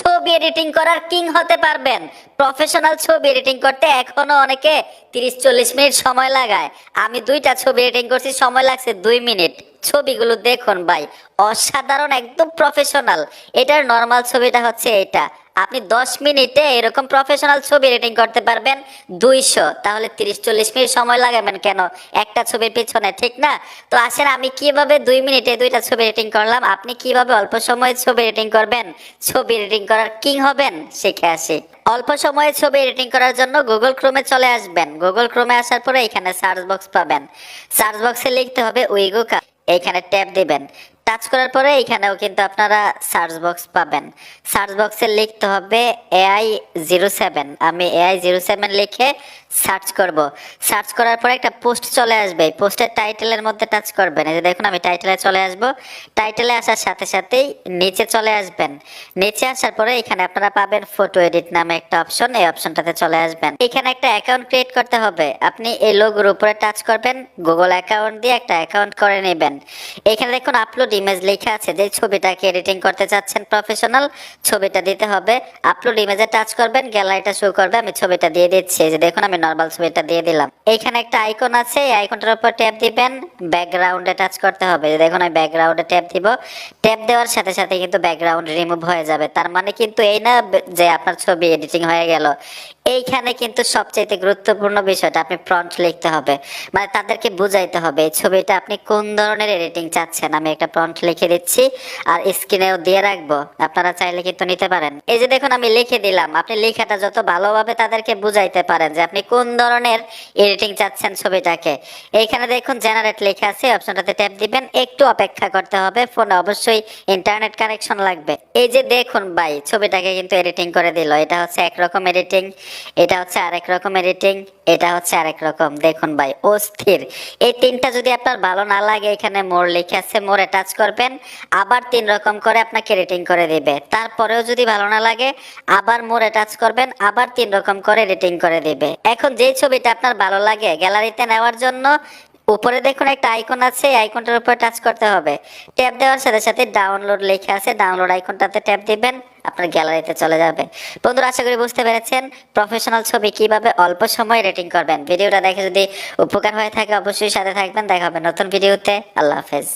ছবি এডিটিং করার কিং হতে পারবেন। প্রফেশনাল ছবি এডিটিং করতে এখনও অনেকে তিরিশ চল্লিশ মিনিট সময় লাগায়। আমি দুইটা ছবি এডিটিং করছি, সময় লাগছে দুই মিনিট। ছবিগুলো দেখুন ভাই, অসাধারণ, একদম প্রফেশনাল এটার নর্মাল ছবিটা হচ্ছে এটা। আপনি দশ মিনিটে এরকম প্রফেশনাল ছবি এডিটিং করতে পারবেন দুইশো। তাহলে তিরিশ, চল্লিশ মিনিট সময় লাগাবেন কেন? একটা ছবির পিছনে, ঠিক না? তো আসেন, আমি কীভাবে দুই মিনিটে দুইটা ছবি এডিটিং করলাম? আপনি কীভাবে অল্প সময়ে ছবি এডিটিং করবেন? ছবি এডিটিং করার কিং হবেন? শিখে আসি। অল্প সময়ে ছবি এডিটিং করার জন্য গুগল ক্রোমে চলে আসবেন। গুগল ক্রোমে আসার পরে এখানে সার্চ বক্স পাবেন। সার্চ বক্সে লিখতে হবে উইগুকা এইখানে ট্যাপ দিবেন। টাচ করার পরে এখানেও কিন্তু আপনারা সার্চ বক্স পাবেন। সার্চ বক্সে লিখতে হবে এআই জিরো সেভেন আমি এআই জিরো সেভেন লিখে সার্চ করব। সার্চ করার পরে একটা পোস্ট চলে আসবে। পোস্টের টাইটেলের মধ্যে টাচ করবেন। এই যে দেখুন, আমি টাইটেলে চলে আসব। টাইটেলে আসার সাথে সাথেই নিচে চলে আসবেন। নিচে আসার পরে এখানে আপনারা পাবেন ফটো এডিট নামে একটা অপশন এই অপশনটাতে চলে আসবেন। এখানে একটা অ্যাকাউন্ট ক্রিয়েট করতে হবে। আপনি এই লোগোর উপরে টাচ করবেন। গুগল অ্যাকাউন্ট দিয়ে একটা অ্যাকাউন্ট করে নেবেন। এখানে দেখুন আপলোড ইমেজ লেখা আছে যে ছবিটাকে এডিটিং করতে চাচ্ছেন প্রফেশনাল ছবিটা দিতে হবে আপলোড ইমেজে টাচ করবেন গ্যালারিটা শো করবে, আমি ছবিটা দিয়ে দিচ্ছি। যে দেখুন, আমি নর্মাল ছবিটা দিয়ে দিলাম। এইখানে একটা আইকন আছে, এই আইকনটার উপর ট্যাপ দিবেন ব্যাকগ্রাউন্ডে টাচ করতে হবে। দেখুন, আমি ব্যাকগ্রাউন্ডে ট্যাপ দিব। ট্যাপ দেওয়ার সাথে সাথে কিন্তু ব্যাকগ্রাউন্ড রিমুভ হয়ে যাবে। তার মানে কিন্তু এই না যে আপনার ছবি এডিটিং হয়ে গেল। এইখানে কিন্তু সবচেয়ে গুরুত্বপূর্ণ বিষয়টা আপনি প্রম্পট লিখতে হবে। মানে তাদেরকে বুঝাইতে হবে, এই ছবিটা আপনি কোন ধরনের এডিটিং চাচ্ছেন? আমি একটা প্রম্পট লিখে দিচ্ছি, আর স্ক্রিনেও দিয়ে রাখব। আপনারা চাইলে কিন্তু নিতে পারেন। এই যে দেখুন, আমি লিখে দিলাম। আপনি লেখাটা যত ভালোভাবে তাদেরকে বুঝাইতে পারেন যে আপনি কোন ধরনের এডিটিং চাচ্ছেন ছবিটাকে। এইখানে দেখুন জেনারেট লেখা আছে, অপশনটাতে ট্যাপ দিবেন। একটু অপেক্ষা করতে হবে ফোনে অবশ্যই ইন্টারনেট কানেকশন লাগবে। এই যে দেখুন ভাই, ছবিটাকে কিন্তু এডিটিং করে দিল। এটা হচ্ছে একরকম এডিটিং এটা হচ্ছে আরেক রকম এডিটিং এটা হচ্ছে আরেক রকম। দেখুন ভাই, অস্থির। এই তিনটা যদি আপনার ভালো না লাগে, এখানে মোর লিখে আছে মোরে টাচ করবেন। আবার তিন রকম করে আপনাকে এডিটিং করে দিবে। তারপরেও যদি ভালো না লাগে, আবার মোরে টাচ করবেন, আবার তিন রকম করে এডিটিং করে দিবে। এখন যে ছবিটা আপনার ভালো লাগে। গ্যালারিতে নেওয়ার জন্য উপরে দেখুন একটা আইকন আছে, এই আইকনটার উপর টাচ করতে হবে। ট্যাপ দেওয়ার সাথে সাথে ডাউনলোড লেখা আছে, ডাউনলোড আইকনটাতে ট্যাপ দিবেন, আপনার গ্যালারিতে চলে যাবে। বন্ধুরা, আশা করি বুঝতে পেরেছেন প্রফেশনাল ছবি কীভাবে অল্প সময় রেটিং করবেন। ভিডিওটা দেখে যদি উপকার হয়ে থাকে, অবশ্যই সাথে থাকবেন। দেখা হবে নতুন ভিডিওতে। আল্লাহ হাফেজ।